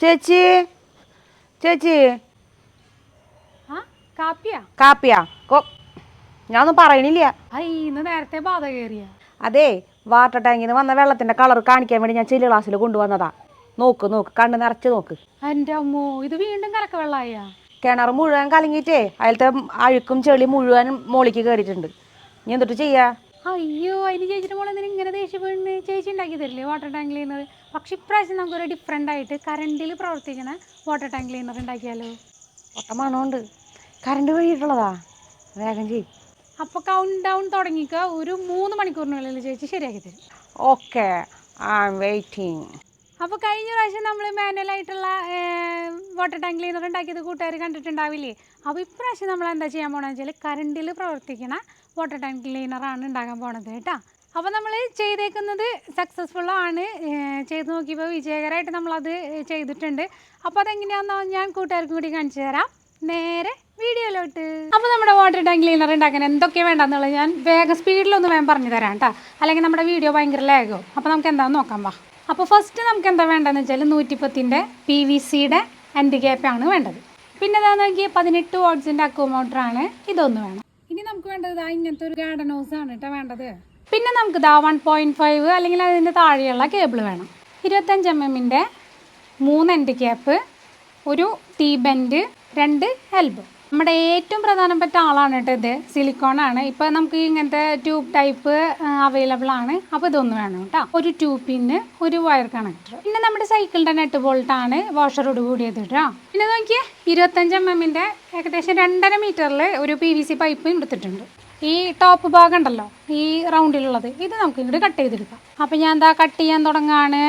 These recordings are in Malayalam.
ചേച്ചി ചേച്ചി. ആ കാപ്പിയാ? കാപ്പിയാ. കൊ ഞാനൊന്നും പറയണില്ല. ഐ ഇന്ന് നേരത്തെ ബാധ കയറിയ. അതെ വാട്ടർ ടാങ്കിൽ നിന്ന് വന്ന വെള്ളത്തിന്റെ കളർ കാണിക്കാൻ വേണ്ടി ഞാൻ ചെല്ലു ക്ലാസ്സിൽ കൊണ്ടുവന്നതാ. നോക്ക് നോക്ക് കണ്ണ് നിറച്ച് നോക്ക്. എന്റെ അമ്മോ ഇത് വീണ്ടും കലക്ക വെള്ളായ. കിണർ മുഴുവൻ കലങ്ങിയിട്ടേ അതിലത്തെ അഴുക്കും ചെളി മുഴുവൻ മോളിക്ക് കയറിയിട്ടുണ്ട് നീ എന്നിട്ട് ചെയ്യാ? അയ്യോ അതിന് ചേച്ചിന്റെ മോളെ എന്തിനാ ഇങ്ങനെ ദേഷ്യപ്പെടുന്നു ചേച്ചി ഉണ്ടാക്കി തരില്ലേ വാട്ടർ ടാങ്കിൽ പക്ഷെ ഇപ്രാവശ്യം നമുക്കൊരു ഡിഫറെന്റ് ആയിട്ട് കറണ്ടിൽ പ്രവർത്തിക്കുന്ന വാട്ടർ ടാങ്ക് ക്ലീനർ ഉണ്ടാക്കിയാലോ? ഒട്ട മണമുണ്ട്. കറണ്ട് വഴിയിട്ടുള്ളതാ. വേഗം ചെയ് അപ്പോൾ കൗണ്ട് ഡൗൺ തുടങ്ങിക്ക. ഒരു മൂന്ന് മണിക്കൂറിനുള്ളിൽ ചേച്ചി ശരിയാക്കി തരും. ഓക്കെ ഐ ആം വെയിറ്റിംഗ് അപ്പോൾ കഴിഞ്ഞ പ്രാവശ്യം നമ്മൾ മാനുവലായിട്ടുള്ള വാട്ടർ ടാങ്ക് ക്ലീനർ ഉണ്ടാക്കിയത് കൂട്ടുകാർ കണ്ടിട്ടുണ്ടാവില്ലേ? അപ്പോൾ ഇപ്രാവശ്യം നമ്മൾ എന്താ ചെയ്യാൻ പോകണമെന്ന് വെച്ചാൽ കറണ്ടിൽ പ്രവർത്തിക്കുന്ന വാട്ടർ ടാങ്ക് ക്ലീനറാണ് ഉണ്ടാക്കാൻ പോണത് കേട്ടോ. അപ്പോൾ നമ്മൾ ചെയ്തേക്കുന്നത് സക്സസ്ഫുൾ ആണ്. ചെയ്ത് നോക്കിയപ്പോൾ വിജയകരമായിട്ട് നമ്മളത് ചെയ്തിട്ടുണ്ട്. അപ്പോൾ അതെങ്ങനെയാണെന്നോ ഞാൻ കൂട്ടുകാർക്കും കൂടി കാണിച്ചു തരാം. നേരെ വീഡിയോയിലോട്ട്. അപ്പോൾ നമ്മുടെ വാട്ടർ ടാങ്ക് ക്ലീനർ ഉണ്ടാക്കാൻ എന്തൊക്കെയാണ് വേണ്ടതെന്നുള്ളത് ഞാൻ വേഗം സ്പീഡിലൊന്ന് വേഗം പറഞ്ഞു തരാം കേട്ടോ അല്ലെങ്കിൽ നമ്മുടെ വീഡിയോ ഭയങ്കര ലാഗോ അപ്പോൾ നമുക്ക് എന്താണെന്ന് നോക്കാം വാ. അപ്പോൾ ഫസ്റ്റ് നമുക്ക് എന്താ വേണ്ടതെന്ന് വെച്ചാൽ നൂറ്റിപ്പത്തിന്റെ പി വി സിയുടെ ആൻഡ് ക്യാപ്പാണ് വേണ്ടത്. പിന്നെ എന്താ നോക്കിയാൽ പതിനെട്ട് വാട്ട്സിന്റെ അക്കോമോട്ടറാണ് ഇതൊന്ന് വേണം. ഇനി നമുക്ക് വേണ്ടത് ഇങ്ങനത്തെ ഒരു ഗാർഡൻ ഹൗസ് ആണ് കേട്ടോ വേണ്ടത്. പിന്നെ നമുക്ക് ദാ വൺ പോയിന്റ് ഫൈവ് അല്ലെങ്കിൽ അതിന്റെ താഴെയുള്ള കേബിൾ വേണം. ഇരുപത്തഞ്ച് എം എമ്മിന്റെ മൂന്ന് എൻഡ് ക്യാപ്പ് ഒരു ടീ ബെൻഡ് രണ്ട് എൽബോ നമ്മുടെ ഏറ്റവും പ്രധാനപ്പെട്ട ആളാണ് കേട്ടോ ഇത് സിലിക്കോൺ ആണ്. ഇപ്പോൾ നമുക്ക് ഇങ്ങനത്തെ ട്യൂബ് ടൈപ്പ് അവൈലബിൾ ആണ്. അപ്പോൾ ഇതൊന്ന് വേണം കേട്ടോ. ഒരു ട്യൂബ് പിന്ന് ഒരു വയർ കണക്ടർ പിന്നെ നമ്മുടെ സൈക്കിളിന്റെ നെറ്റ് ബോൾട്ടാണ് വാഷറോട് കൂടിയത് കേട്ടോ. പിന്നെ നോക്കിയേ ഇരുപത്തഞ്ച് എം എമ്മിന്റെ ഏകദേശം രണ്ടര മീറ്ററിൽ ഒരു പി വി സി പൈപ്പ് എടുത്തിട്ടുണ്ട് ഈ ടോപ്പ് ഭാഗം ഉണ്ടല്ലോ ഈ റൗണ്ടിലുള്ളത് ഇത് നമുക്ക് ഇങ്ങോട്ട് കട്ട് ചെയ്തെടുക്കാം. അപ്പം ഞാൻ എന്താ കട്ട് ചെയ്യാൻ തുടങ്ങാണ്.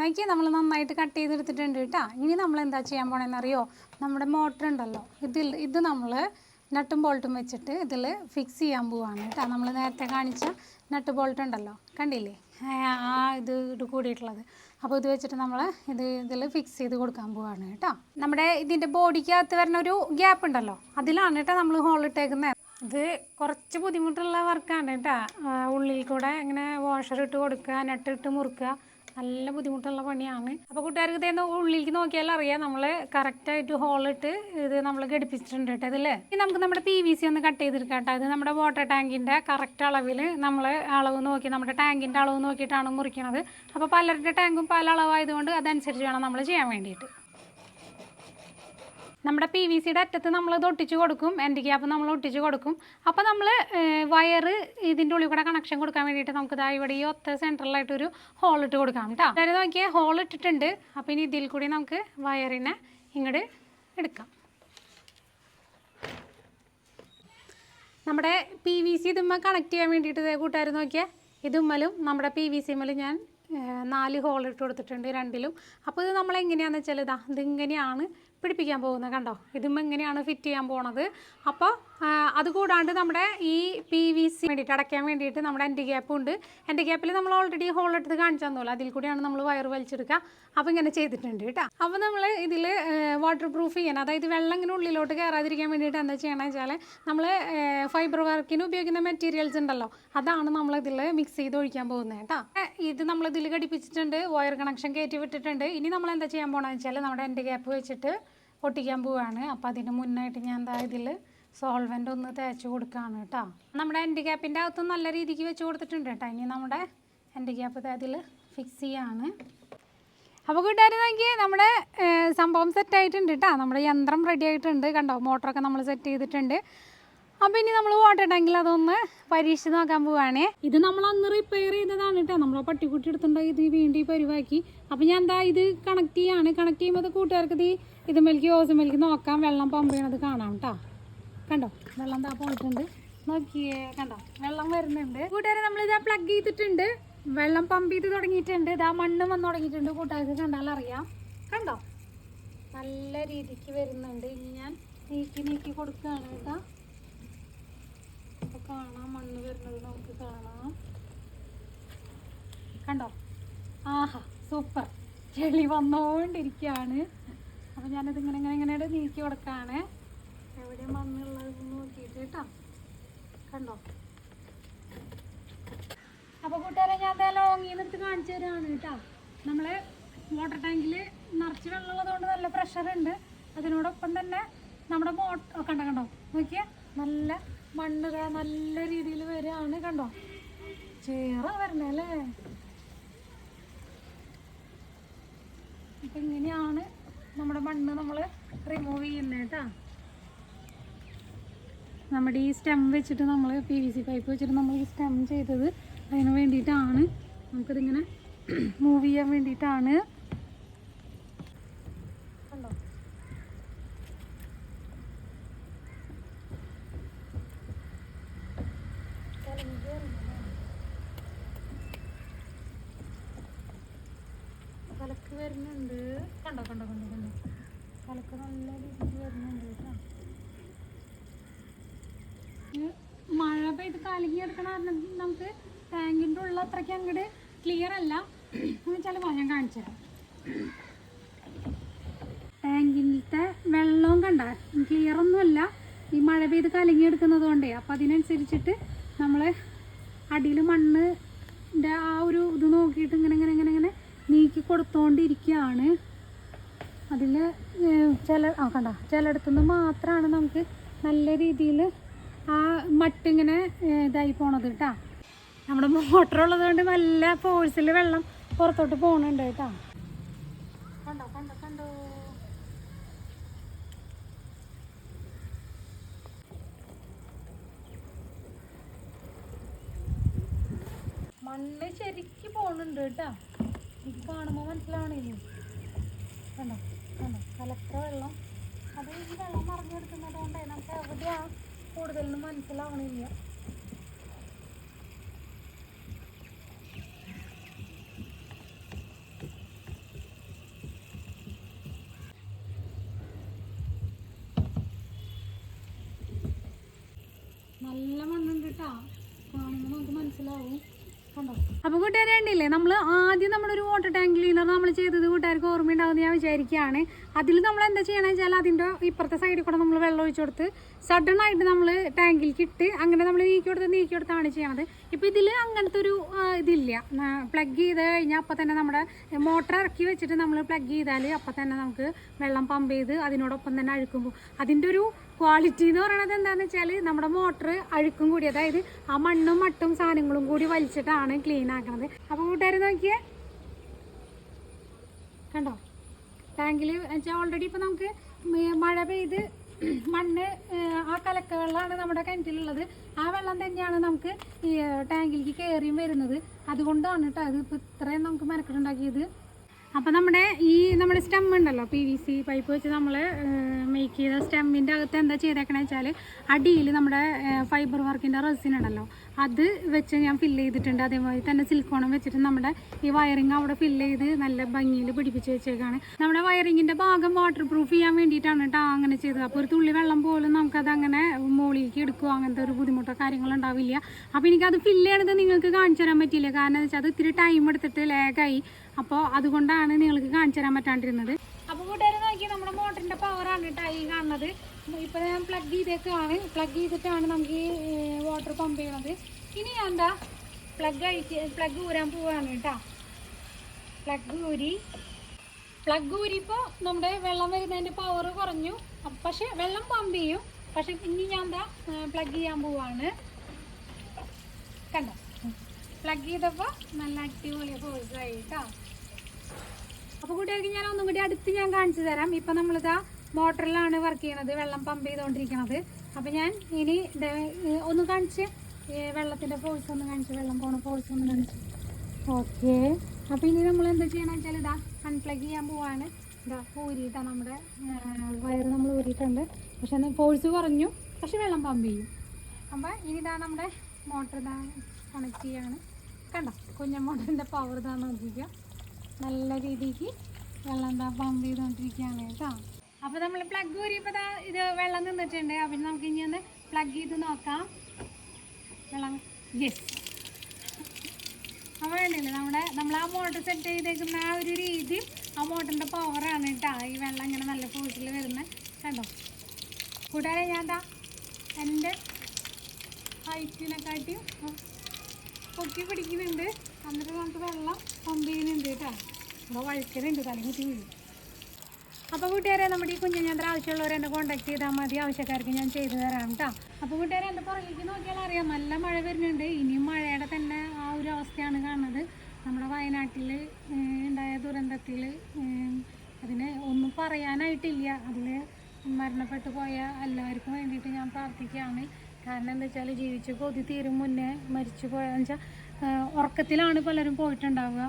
നോക്കി നമ്മൾ നന്നായിട്ട് കട്ട് ചെയ്തെടുത്തിട്ടുണ്ട് കേട്ടോ. ഇനി നമ്മൾ എന്താ ചെയ്യാൻ പോണേന്ന് അറിയോ? നമ്മുടെ മോട്ടർ ഉണ്ടല്ലോ ഇതിൽ ഇത് നമ്മൾ നട്ടും ബോൾട്ടും വെച്ചിട്ട് ഇതിൽ ഫിക്സ് ചെയ്യാൻ പോവാണ് കേട്ടോ. നമ്മൾ നേരത്തെ കാണിച്ച നട്ട് ബോൾട്ട് ഉണ്ടല്ലോ കണ്ടില്ലേ? ആ ഇത് ഇത് കൂടിയിട്ടുള്ളത്. അപ്പോൾ ഇത് വെച്ചിട്ട് നമ്മൾ ഇത് ഇതിൽ ഫിക്സ് ചെയ്ത് കൊടുക്കാൻ പോവാണ് കേട്ടോ. നമ്മുടെ ഇതിന്റെ ബോഡിക്കകത്ത് വരുന്ന ഒരു ഗ്യാപ്പ് ഉണ്ടല്ലോ അതിലാണ് കേട്ടോ നമ്മൾ ഹോൾ ഇട്ടേക്കുന്നത് ഇത് കുറച്ച് ബുദ്ധിമുട്ടുള്ള വർക്കാണ് കേട്ടോ. ഉള്ളിൽ കൂടെ ഇങ്ങനെ വാഷർ ഇട്ട് കൊടുക്കുക നട്ടിട്ട് മുറുക്കുക. നല്ല ബുദ്ധിമുട്ടുള്ള പണിയാണ്. അപ്പോൾ കൂട്ടുകാർക്ക് ഇതേന്ന് ഉള്ളിലേക്ക് നോക്കിയാൽ അറിയാം. നമ്മൾ കറക്റ്റായിട്ട് ഹോളിട്ട് ഇത് നമ്മൾ ഘടിപ്പിച്ചിട്ടുണ്ട് കേട്ടോ ഇതിൽ ഇനി നമുക്ക് നമ്മുടെ പി വി സി ഒന്ന് കട്ട് ചെയ്തെടുക്കാം കേട്ടോ. ഇത് നമ്മുടെ വാട്ടർ ടാങ്കിന്റെ കറക്റ്റ് അളവിൽ നമ്മൾ അളവ് നോക്കി നമ്മുടെ ടാങ്കിന്റെ അളവ് നോക്കിയിട്ടാണ് മുറിക്കുന്നത് അപ്പോൾ പലരുടെ ടാങ്കും പല അളവായതുകൊണ്ട് അതനുസരിച്ച് വേണം നമ്മൾ ചെയ്യാൻ വേണ്ടിയിട്ട്. നമ്മുടെ പി വി സിയുടെ അറ്റത്ത് നമ്മൾ ഇത് ഒട്ടിച്ച് കൊടുക്കും എന്റെ ക്യാപ്പ് നമ്മൾ ഒട്ടിച്ച് കൊടുക്കും. അപ്പോൾ നമ്മൾ വയറ് ഇതിന്റെ ഉള്ളിൽ കൂടെ കണക്ഷൻ കൊടുക്കാൻ വേണ്ടിയിട്ട് നമുക്ക് ഇതാ ഇവിടെ ഈ ഒത്ത സെന്ററിലായിട്ടൊരു ഹോൾ ഇട്ട് കൊടുക്കാം കേട്ടോ അതായത് നോക്കിയാൽ ഹോൾ ഇട്ടിട്ടുണ്ട്. അപ്പോൾ ഇനി ഇതിൽ കൂടി നമുക്ക് വയറിനെ ഇങ്ങോട്ട് എടുക്കാം. നമ്മുടെ പി വി സി ഇതുമ്മ കണക്ട് ചെയ്യാൻ വേണ്ടിയിട്ട് ദേ കൂട്ടുകാർ നോക്കിയാൽ ഇതുമ്മലും നമ്മുടെ പി വി സിമ്മലും ഞാൻ നാല് ഹോൾ ഇട്ട് കൊടുത്തിട്ടുണ്ട് രണ്ടിലും. അപ്പോൾ ഇത് നമ്മൾ എങ്ങനെയാണെന്ന് വെച്ചാൽ ഇതാ ഇതിങ്ങനെയാണ് പിടിപ്പിക്കാൻ പോകുന്നത് കണ്ടോ? ഇതും എങ്ങനെയാണ് ഫിറ്റ് ചെയ്യാൻ പോണത്. അപ്പോൾ അത് കൂടാണ്ട് നമ്മുടെ ഈ പി വി സി വേണ്ടിയിട്ട് അടയ്ക്കാൻ വേണ്ടിയിട്ട് നമ്മുടെ എന്റെ ഗ്യാപ്പ് ഉണ്ട്. എന്റെ ഗ്യാപ്പിൽ നമ്മൾ ഓൾറെഡി ഹോൾ എടുത്ത് കാണിച്ചു തന്നോളൂ അതിൽ കൂടിയാണ് നമ്മൾ വയർ വലിച്ചെടുക്കുക. അപ്പോൾ ഇങ്ങനെ ചെയ്തിട്ടുണ്ട് കേട്ടോ. അപ്പോൾ നമ്മൾ ഇതിൽ വാട്ടർ പ്രൂഫ് ചെയ്യാൻ അതായത് വെള്ളം ഇങ്ങനെ ഉള്ളിലോട്ട് കയറാതിരിക്കാൻ വേണ്ടിയിട്ട് എന്താ ചെയ്യണമെന്ന് വെച്ചാൽ നമ്മൾ ഫൈബർ വർക്കിന് ഉപയോഗിക്കുന്ന മെറ്റീരിയൽസ് ഉണ്ടല്ലോ. അതാണ് നമ്മൾ മിക്സ് ചെയ്ത് ഒഴിക്കാൻ പോകുന്നത് കേട്ടോ. ഇത് നമ്മൾ ഘടിപ്പിച്ചിട്ടുണ്ട്. വയർ കണക്ഷൻ കയറ്റി വിട്ടിട്ടുണ്ട്. ഇനി നമ്മൾ എന്താ ചെയ്യാൻ പോകണമെന്ന് വെച്ചാൽ നമ്മുടെ എന്റെ ഗ്യാപ്പ് വെച്ചിട്ട് ഒട്ടിക്കാൻ പോവുകയാണ് അപ്പോൾ അതിന് മുന്നായിട്ട് ഞാൻ എന്താ ഇതിൽ സോൾവെന്റ് ഒന്ന് തേച്ച് കൊടുക്കുകയാണ് കേട്ടോ. നമ്മുടെ എന്റെ ഗ്യാപ്പിന്റെ അകത്ത് നല്ല രീതിക്ക് വെച്ച് കൊടുത്തിട്ടുണ്ട് കേട്ടോ. ഇനി നമ്മുടെ എന്റെ ഗ്യാപ്പ് അതിൽ ഫിക്സ് ചെയ്യാണ്. അപ്പോൾ കൂട്ടുകാർ നോക്കിയേ നമ്മുടെ സംഭവം സെറ്റ് ആയിട്ടുണ്ട് കേട്ടോ. നമ്മുടെ യന്ത്രം റെഡി ആയിട്ടുണ്ട് കണ്ടോ? മോട്ടറൊക്കെ നമ്മൾ സെറ്റ് ചെയ്തിട്ടുണ്ട്. അപ്പോൾ ഇനി നമ്മൾ വാട്ടർ ടാങ്കിൽ അതൊന്ന് പരീക്ഷിച്ച് നോക്കാൻ പോവാണേ. ഇത് നമ്മൾ അന്ന് റിപ്പയർ ചെയ്തതാണ് കേട്ടോ. നമ്മൾ പട്ടിക്കുട്ടി എടുത്തിട്ടുണ്ടെങ്കിൽ ഇത് വീണ്ടും പരിവാക്കി. അപ്പോൾ ഞാൻ എന്താ ഇത് കണക്ട് ചെയ്യാണ്. കണക്ട് ചെയ്യുമ്പോൾ ഇത് കൂട്ടുകാർക്ക് ഇത് ഓസം ഓസുമേലേക്ക് നോക്കാം. വെള്ളം പമ്പ് ചെയ്യണത് കാണാം കേട്ടോ. കണ്ടോ? വെള്ളം താ പോയിട്ടുണ്ട്. നോക്കിയേ കണ്ടോ? വെള്ളം വരുന്നുണ്ട്. കൂട്ടുകാരെ നമ്മൾ ഇതാ പ്ലഗ് ചെയ്തിട്ടുണ്ട്. വെള്ളം പമ്പ് ചെയ്ത് തുടങ്ങിയിട്ടുണ്ട്. ഇതാ മണ്ണ് വന്ന് തുടങ്ങിയിട്ടുണ്ട്. കൂട്ടുകാർക്ക് കണ്ടാൽ അറിയാം കണ്ടോ? നല്ല രീതിക്ക് വരുന്നുണ്ട്. ഇനി ഞാൻ നീക്കി നീക്കി കൊടുക്കുകയാണ് കേട്ടോ. അപ്പോൾ കാണാം. മണ്ണ് വരുന്നത് നമുക്ക് കാണാം. കണ്ടോ? ആഹാ സൂപ്പർ ചെളി വന്നുകൊണ്ടിരിക്കുകയാണ് അപ്പോൾ ഞാനത് ഇങ്ങനെ ഇങ്ങനെ ഇങ്ങനെ നീക്കി കൊടുക്കുകയാണ്. എവിടെ മണ്ണുള്ളത് നോക്കിയിട്ട് കേട്ടോ. കണ്ടോ? അപ്പോൾ കൂട്ടുകാരെ ഞാൻ ലോങ്ങിൽ നിർത്തി കാണിച്ചു തരാണ് കേട്ടോ. നമ്മളെ വാട്ടർ ടാങ്കിൽ നിറച്ച് വെള്ളമുള്ളതുകൊണ്ട് നല്ല പ്രഷർ ഉണ്ട്. അതിനോടൊപ്പം തന്നെ നമ്മുടെ മോട്ടർ കണ്ടോ കണ്ടോ? നോക്കിയാൽ നല്ല മണ്ണ് നല്ല രീതിയിൽ വരികയാണ് കണ്ടോ? ചേറ വരണേ അല്ലേ? അപ്പം ഇങ്ങനെയാണ് നമ്മുടെ മണ്ണ് നമ്മൾ റിമൂവ് ചെയ്യുന്നത് കേട്ടോ. നമ്മുടെ ഈ സ്റ്റെം വെച്ചിട്ട് നമ്മൾ പി വി സി പൈപ്പ് വെച്ചിട്ട് നമ്മൾ ഈ സ്റ്റെം ചെയ്തത് അതിന് വേണ്ടിയിട്ടാണ്. നമുക്കിതിങ്ങനെ മൂവ് ചെയ്യാൻ വേണ്ടിയിട്ടാണ് കണ്ടോ കലക്ക് വരുന്നുണ്ട് കണ്ടോ കണ്ടോ കണ്ടോ കണ്ടോ കലക്ക് നല്ല രീതിയിൽ വരുന്നുണ്ട് കേട്ടോ ഈ മഴ പെയ്ത് കലങ്ങി എടുക്കണ കാരണം നമുക്ക് ടാങ്കിന്റെ ഉള്ള അത്രയ്ക്ക് അങ്ങോട്ട് ക്ലിയർ അല്ല. എന്ന് വെച്ചാൽ ഞാൻ കാണിച്ചു തരാം. ടാങ്കിലത്തെ വെള്ളവും കണ്ട ക്ലിയർ ഒന്നുമല്ല. ഈ മഴ പെയ്ത് കലങ്ങി എടുക്കുന്നത് കൊണ്ടേ. അപ്പം അതിനനുസരിച്ചിട്ട് നമ്മൾ അടിയിൽ മണ്ണിന്റെ ആ ഒരു ഇത് നോക്കിയിട്ട് ഇങ്ങനെ ഇങ്ങനെ ഇങ്ങനെ ഇങ്ങനെ നീക്കി കൊടുത്തോണ്ടിരിക്കുകയാണ് അതിൽ ചില ആ കണ്ട ചിലയിടത്തുനിന്ന് മാത്രമാണ് നമുക്ക് നല്ല രീതിയിൽ ആ മട്ടിങ്ങനെ ഇങ്ങനെ ഇതായി പോണത് കേട്ടാ. നമ്മുടെ മോട്ടർ ഉള്ളത് കൊണ്ട് നല്ല ഫോഴ്സിൽ വെള്ളം പുറത്തോട്ട് പോകണുണ്ട് കേട്ടാ. കണ്ടോ കണ്ടോ കണ്ടോ? മണ്ണ് ശരിക്ക് പോണുണ്ട് കേട്ടാ. ഇത് കാണുമ്പോൾ മനസ്സിലാവണില്ലേ കണ്ടോ കണ്ടോ കലക്ടർ വെള്ളം. അത് ഈ വെള്ളം മറിഞ്ഞെടുക്കുന്നത് കൊണ്ടേ നമുക്ക് എവിടെയാ കൂടുതലൊന്നും മനസ്സിലാവണില്ല. നല്ല മണ്ണുണ്ട് കേട്ടാ കാണുമ്പോൾ നമുക്ക് മനസ്സിലാവും. കൂട്ടുകാരെ കണ്ടില്ലേ നമ്മൾ ആദ്യം നമ്മളൊരു വാട്ടർ ടാങ്ക് ക്ലീനർ നമ്മൾ ചെയ്തത് കൂട്ടുകാർക്ക് ഓർമ്മയുണ്ടാവുമെന്ന് ഞാൻ വിചാരിക്കുകയാണ്. അതിൽ നമ്മൾ എന്താ ചെയ്യണമെന്ന് വെച്ചാൽ അതിന്റെ ഇപ്പുറത്തെ സൈഡിൽ കൂടെ നമ്മൾ വെള്ളം ഒഴിച്ചു കൊടുത്ത് സഡൻ ആയിട്ട് നമ്മൾ ടാങ്കിലേക്ക് ഇട്ട് അങ്ങനെ നമ്മൾ നീക്കി കൊടുത്ത് നീക്കി കൊടുത്താണ് ചെയ്യണത്. ഇപ്പോൾ ഇതിൽ അങ്ങനത്തെ ഒരു ഇതില്ല. പ്ലഗ് ചെയ്ത് കഴിഞ്ഞാൽ അപ്പം തന്നെ നമ്മുടെ മോട്ടർ ഇറക്കി വെച്ചിട്ട് നമ്മൾ പ്ലഗ് ചെയ്താൽ അപ്പം തന്നെ നമുക്ക് വെള്ളം പമ്പ് ചെയ്ത് അതിനോടൊപ്പം തന്നെ അഴുക്കുമ്പോൾ അതിന്റെ ഒരു ക്വാളിറ്റി എന്ന് പറയുന്നത് എന്താണെന്ന് വെച്ചാൽ നമ്മുടെ മോട്ടർ അഴുക്കും കൂടി അതായത് ആ മണ്ണും മട്ടും സാധനങ്ങളും കൂടി വലിച്ചിട്ടാണ് ക്ലീൻ ആക്കണത്. അപ്പോൾ കൂട്ടുകാർ നോക്കിയേ. കണ്ടോ? ടാങ്കിൽ വെച്ചാൽ ഓൾറെഡി ഇപ്പോൾ നമുക്ക് മഴ പെയ്ത് മണ്ണ് ആ കലക്ക വെള്ളമാണ് നമ്മുടെ കിണറ്റിലുള്ളത് ആ വെള്ളം തന്നെയാണ് നമുക്ക് ഈ ടാങ്കിലേക്ക് കയറിയും വരുന്നത്. അതുകൊണ്ടാണ് കേട്ടോ അത് ഇപ്പോൾ ഇത്രയും നമുക്ക് മെനക്കെട്ടുണ്ടാക്കിയത് അപ്പോൾ നമ്മുടെ ഈ നമ്മുടെ സ്റ്റെം ഉണ്ടല്ലോ പി വി സി പൈപ്പ് വെച്ച് നമ്മൾ മേക്ക് ചെയ്ത സ്റ്റെമ്മിന്റെ അകത്ത് എന്താ ചെയ്തേക്കണമെന്ന് വെച്ചാൽ അടിയിൽ നമ്മുടെ ഫൈബർ വർക്കിന്റെ റെസിൻ ഉണ്ടല്ലോ അത് വെച്ച് ഞാൻ ഫില്ല് ചെയ്തിട്ടുണ്ട്. അതേപോലെ തന്നെ സിൽക്കോണം വെച്ചിട്ട് നമ്മുടെ ഈ വയറിങ് അവിടെ ഫില്ല് ചെയ്ത് നല്ല ഭംഗിയിൽ പിടിപ്പിച്ച് വെച്ചേക്കാണ്. നമ്മുടെ വയറിങ്ങിന്റെ ഭാഗം വാട്ടർ പ്രൂഫ് ചെയ്യാൻ വേണ്ടിയിട്ടാണ് കേട്ടോ അങ്ങനെ ചെയ്തത്. അപ്പോൾ ഒരു തുള്ളി വെള്ളം പോലും നമുക്കത് അങ്ങനെ മുകളിലേക്ക് എടുക്കുകയോ അങ്ങനത്തെ ഒരു ബുദ്ധിമുട്ടോ കാര്യങ്ങളോ ഉണ്ടാവില്ല. അപ്പോൾ എനിക്കത് ഫില്ല് ചെയ്യണത് നിങ്ങൾക്ക് കാണിച്ചു തരാൻ പറ്റിയില്ല. കാരണം എന്ന് വെച്ചാൽ അത് ഇത്തിരി ടൈം എടുത്തിട്ട് ലേഗായി അപ്പോൾ അതുകൊണ്ടാണ് നിങ്ങൾക്ക് കാണിച്ചു തരാൻ പറ്റാണ്ടിരുന്നത്. അപ്പോൾ കൂട്ടുകാരെ നോക്കി നമ്മുടെ മോട്ടറിന്റെ പവറാണ് കേട്ടോ ഈ കാണുന്നത്. ഇപ്പോൾ ഞാൻ പ്ലഗ് ചെയ്തേക്കാണ്. പ്ലഗ് ചെയ്തിട്ടാണ് നമുക്ക് ഈ വാട്ടർ പമ്പ് ചെയ്യണത്. ഇനി ഞാൻ എന്താ? പ്ലഗ് അഴിച്ച് പ്ലഗ് ഊരാൻ പോവാണ് കേട്ടോ. പ്ലഗ് ഊരി. പ്ലഗ് ഊരിപ്പോൾ നമ്മുടെ വെള്ളം വരുന്നതിന്റെ പവർ കുറഞ്ഞു. പക്ഷെ വെള്ളം പമ്പ് ചെയ്യും. പക്ഷെ ഇനി ഞാൻ എന്താ പ്ലഗ് ചെയ്യാൻ പോവാണ്. കണ്ടോ? പ്ലഗ് ചെയ്തപ്പോൾ നല്ല അടിപൊളി ഫോഴ്സ് ആയി കേട്ടോ. അപ്പോൾ കൂട്ടുകാർക്ക് ഞാൻ ഒന്നും കൂടി അടുത്ത് ഞാൻ കാണിച്ചു തരാം. ഇപ്പം നമ്മളിതാ മോട്ടറിലാണ് വർക്ക് ചെയ്യണത് വെള്ളം പമ്പ് ചെയ്തുകൊണ്ടിരിക്കണത് അപ്പം ഞാൻ ഇനി ഒന്ന് കാണിച്ച്. വെള്ളത്തിന്റെ ഫോഴ്സ് ഒന്ന് കാണിച്ച് വെള്ളം പോണ ഫോഴ്സ് ഒന്ന് കാണിച്ച്. ഓക്കെ അപ്പോൾ ഇനി നമ്മൾ എന്താ ചെയ്യണം വെച്ചാൽ ഇതാ അൺപ്ലഗ് ചെയ്യാൻ പോവാണ്. ഇതാ ഊരിയിട്ടാണ് നമ്മുടെ വയർ നമ്മൾ ഊരിയിട്ടുണ്ട്. പക്ഷെ ഫോഴ്സ് കുറഞ്ഞു പക്ഷെ വെള്ളം പമ്പ് ചെയ്യും. അപ്പോൾ ഇനി ഇതാ നമ്മുടെ മോട്ടർ ഇതാ കണക്ട് ചെയ്യാണ്. കണ്ട? കുഞ്ഞ മോട്ടറിന്റെ പവർ ഇതാ നോക്കിക്കുക നല്ല രീതിക്ക് വെള്ളം എന്താ പമ്പ് ചെയ്തുകൊണ്ടിരിക്കുകയാണ് കേട്ടോ. അപ്പോൾ നമ്മൾ പ്ലഗ് ഊരിയപ്പോൾ ഇത് വെള്ളം നിന്നിട്ടുണ്ട്. അപ്പം നമുക്ക് ഇനി ഒന്ന് പ്ലഗ് ചെയ്ത് നോക്കാം. വെള്ളം യെസ് അപ്പോൾ വേണ്ടില്ലേ നമ്മുടെ നമ്മൾ ആ മോട്ടർ സെറ്റ് ചെയ്തേക്കുന്ന ആ ഒരു രീതി ആ മോട്ടറിന്റെ പവറാണ് കേട്ടോ ഈ വെള്ളം ഇങ്ങനെ നല്ല ഫോഴ്സിൽ വരുന്നത് കണ്ടോ? കൂട്ടുകാരെ ഞാൻ എന്താ എന്റെ ഹൈറ്റിനെക്കാട്ടിയും പൊക്കി പിടിക്കുന്നുണ്ട്. എന്നിട്ട് നമുക്ക് വെള്ളം പമ്പ് ചെയ്യുന്നുണ്ട് കേട്ടോ അപ്പോൾ വഴിക്കലുണ്ട് തലകുത്തി വീഴും. അപ്പോൾ കൂട്ടുകാരെ നമ്മുടെ ഈ കുഞ്ഞഞ്ഞാത്ര ആവശ്യമുള്ളവർ എന്നെ കോൺടാക്ട് ചെയ്താൽ മതി. ആവശ്യക്കാർക്ക് ഞാൻ ചെയ്തു തരാം കേട്ടോ അപ്പോൾ കൂട്ടുകാരെ എന്റെ പുറകിലേക്ക് നോക്കിയാൽ അറിയാം നല്ല മഴ വരുന്നുണ്ട്. ഇനിയും മഴയുടെ തന്നെ ആ ഒരു അവസ്ഥയാണ് കാണുന്നത്. നമ്മുടെ വയനാട്ടിൽ ഉണ്ടായ ദുരന്തത്തിൽ അതിന് ഒന്നും പറയാനായിട്ടില്ല. അതിൽ മരണപ്പെട്ടു പോയ എല്ലാവർക്കും വേണ്ടിയിട്ട് ഞാൻ പ്രാർത്ഥിക്കുകയാണ്. കാരണം എന്താ വെച്ചാൽ ജീവിച്ച് കൊതി തീരും മുന്നേ മരിച്ചു പോയെന്ന് വെച്ചാൽ ഉറക്കത്തിലാണ് പലരും പോയിട്ടുണ്ടാവുക.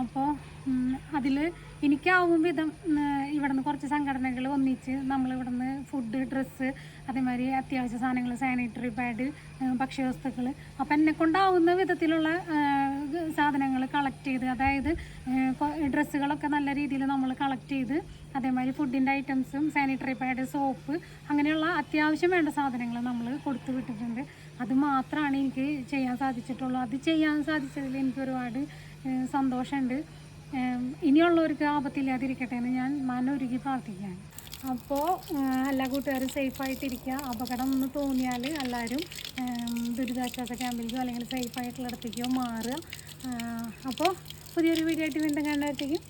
അപ്പോൾ അതിൽ എനിക്കാവും വിധം ഇവിടെ നിന്ന് കുറച്ച് സംഘടനകൾ ഒന്നിച്ച് നമ്മൾ ഇവിടുന്ന് ഫുഡ് ഡ്രസ്സ് അതേമാതിരി അത്യാവശ്യ സാധനങ്ങൾ സാനിറ്ററി പാഡ് ഭക്ഷ്യവസ്തുക്കൾ അപ്പം എന്നെ കൊണ്ടാവുന്ന വിധത്തിലുള്ള സാധനങ്ങൾ കളക്ട് ചെയ്ത് അതായത് ഡ്രസ്സുകളൊക്കെ നല്ല രീതിയിൽ നമ്മൾ കളക്ട് ചെയ്ത് അതേമാതിരി ഫുഡിന്റെ ഐറ്റംസും സാനിറ്ററി പാഡ് സോപ്പ് അങ്ങനെയുള്ള അത്യാവശ്യം വേണ്ട സാധനങ്ങൾ നമ്മൾ കൊടുത്തു വിട്ടിട്ടുണ്ട്. അത് മാത്രമാണ് എനിക്ക് ചെയ്യാൻ സാധിച്ചിട്ടുള്ളൂ. അത് ചെയ്യാൻ സാധിച്ചതിൽ എനിക്ക് ഒരുപാട് സന്തോഷമുണ്ട് ഇനിയുള്ളവർക്ക് ആപത്തില്ലാതിരിക്കട്ടെ എന്ന് ഞാൻ മനൊരുക്കി പ്രാർത്ഥിക്കുകയാണ്. അപ്പോൾ എല്ലാ കൂട്ടുകാരും സേഫായിട്ടിരിക്കുക. അപകടം എന്ന് തോന്നിയാൽ എല്ലാവരും ദുരിതാശ്വാസ ക്യാമ്പിലേക്കോ അല്ലെങ്കിൽ സേഫായിട്ടുള്ളിടത്തേക്കോ മാറുക. ഏഹ് അപ്പോൾ പുതിയൊരു വീഡിയോ ആയിട്ട് വീണ്ടും കണ്ടുവരത്തേക്കും